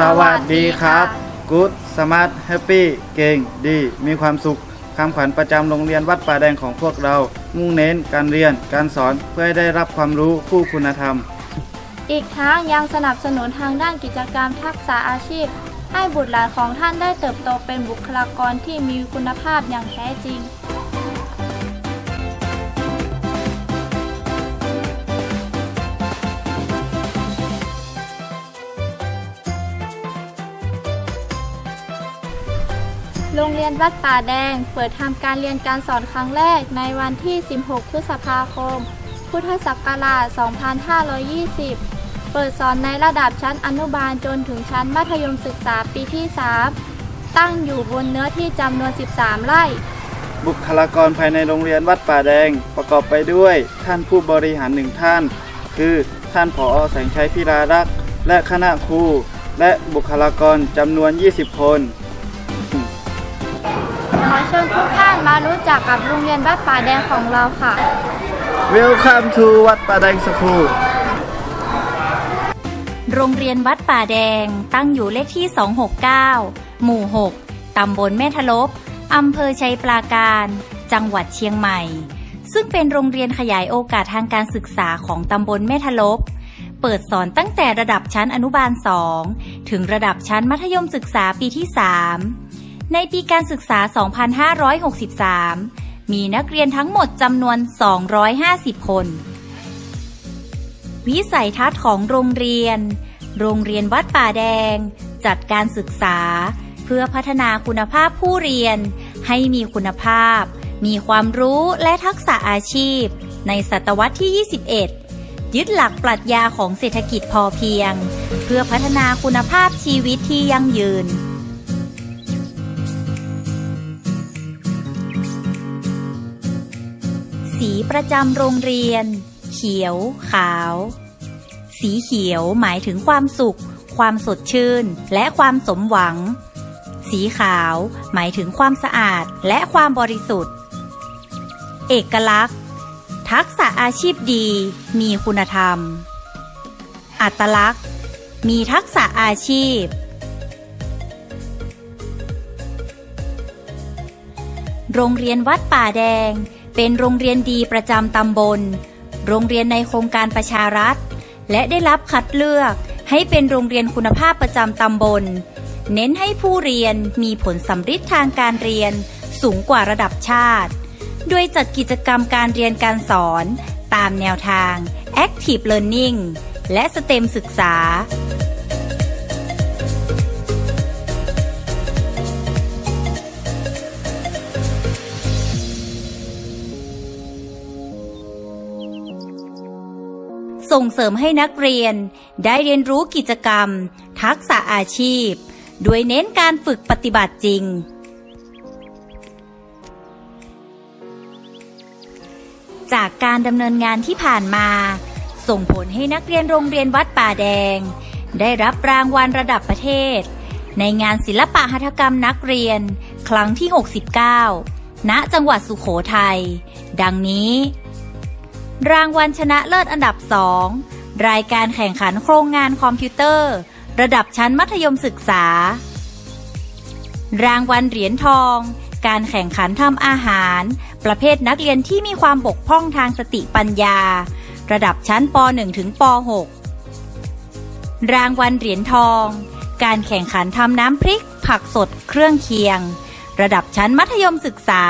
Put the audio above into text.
สวัสดีครับ Good Smart Happy เก่งดี มีความสุขคำขวัญประจำโรงเรียนวัดป่าแดงของพวกเรา มุ่งเน้นการเรียนการสอนเพื่อให้ได้รับความรู้คู่คุณธรรม อีกทั้งยังสนับสนุนทางด้านกิจกรรมทักษะอาชีพ ให้บุตรหลานของท่านได้เติบโตเป็นบุคลากรที่มีคุณภาพอย่างแท้จริง โรงเรียนวัดป่าแดง เปิดทำการเรียนการสอนครั้งแรกในวันที่ 16 พฤษภาคม พุทธศักราช 2520 เปิดสอนในระดับชั้นอนุบาลจนถึงชั้นมัธยมศึกษาปีที่ 3 ตั้งอยู่บนเนื้อที่จำนวน 13 ไร่ บุคลากรภายในโรงเรียนวัดป่าแดงประกอบไปด้วยท่านผู้บริหารหนึ่งท่าน คือท่านผอแสงชัยพิรารักษ์และคณะครูและบุคลากรจำนวน 20 คน ขอเชิญทุกท่านมารู้จักกับโรงเรียนวัดป่าแดงของเราค่ะ Welcome to วัดป่าแดงสคูลโรงเรียนวัดป่าแดงตั้งอยู่เลขที่ 269 หมู่ 6 ตำบลแม่ทะลบอำเภอชัยปราการ จังหวัดเชียงใหม่ ซึ่งเป็นโรงเรียนขยายโอกาสทางการศึกษาของตำบลแม่ทะลบเปิดสอนตั้งแต่ระดับชั้นอนุบาล 2 ถึงระดับชั้นมัธยมศึกษาปีที่ 3 ในปีการศึกษา 2563 มีนักเรียนทั้งหมดจำนวน 250 คน วิสัยทัศน์ของโรงเรียน โรงเรียนวัดป่าแดง จัดการศึกษา เพื่อพัฒนาคุณภาพผู้เรียน ให้มีคุณภาพ มีความรู้และทักษะอาชีพ ในศตวรรษที่ 21 ยึดหลักปรัชญาของเศรษฐกิจพอเพียง เพื่อพัฒนาคุณภาพชีวิตที่ยั่งยืน สีประจำโรงเรียน เขียว ขาว สีเขียวหมายถึงความสุข ความสดชื่น และความสมหวัง สีขาวหมายถึงความสะอาดและความบริสุทธิ์ เอกลักษณ์ ทักษะอาชีพดี มีคุณธรรม อัตลักษณ์ มีทักษะอาชีพโรงเรียนวัดป่าแดง เป็นโรงเรียนดีประจำตำบล โรงเรียนในโครงการประชารัฐ และได้รับคัดเลือกให้เป็นโรงเรียนคุณภาพประจำตำบล เน้นให้ผู้เรียนมีผลสำฤทธิ์ทางการเรียนสูงกว่าระดับชาติ โดยจัดกิจกรรมการเรียนการสอน ตามแนวทาง Active Learning และ STEM ศึกษา ส่งเสริมให้นักเรียน ได้เรียนรู้กิจกรรม ทักษะอาชีพ โดยเน้นการฝึกปฏิบัติจริง จากการดำเนินงานที่ผ่านมา ส่งผลให้นักเรียนโรงเรียนวัดป่าแดง ได้รับรางวัลระดับประเทศ ในงานศิลปะหัตถกรรมนักเรียน ครั้งที่ 69 ณ จังหวัดสุโขทัย ดังนี้ รางวัลชนะเลิศอันดับ 2 รายการแข่งขันโครงงานคอมพิวเตอร์ ระดับชั้นมัธยมศึกษา รางวัลเหรียญทอง การแข่งขันทำอาหาร ประเภทนักเรียนที่มีความบกพร่องทางสติปัญญา ระดับชั้นป .1 ถึงป .6 รางวัลเหรียญทอง การแข่งขันทำน้ำพริก ผักสด เครื่องเคียง ระดับชั้นมัธยมศึกษา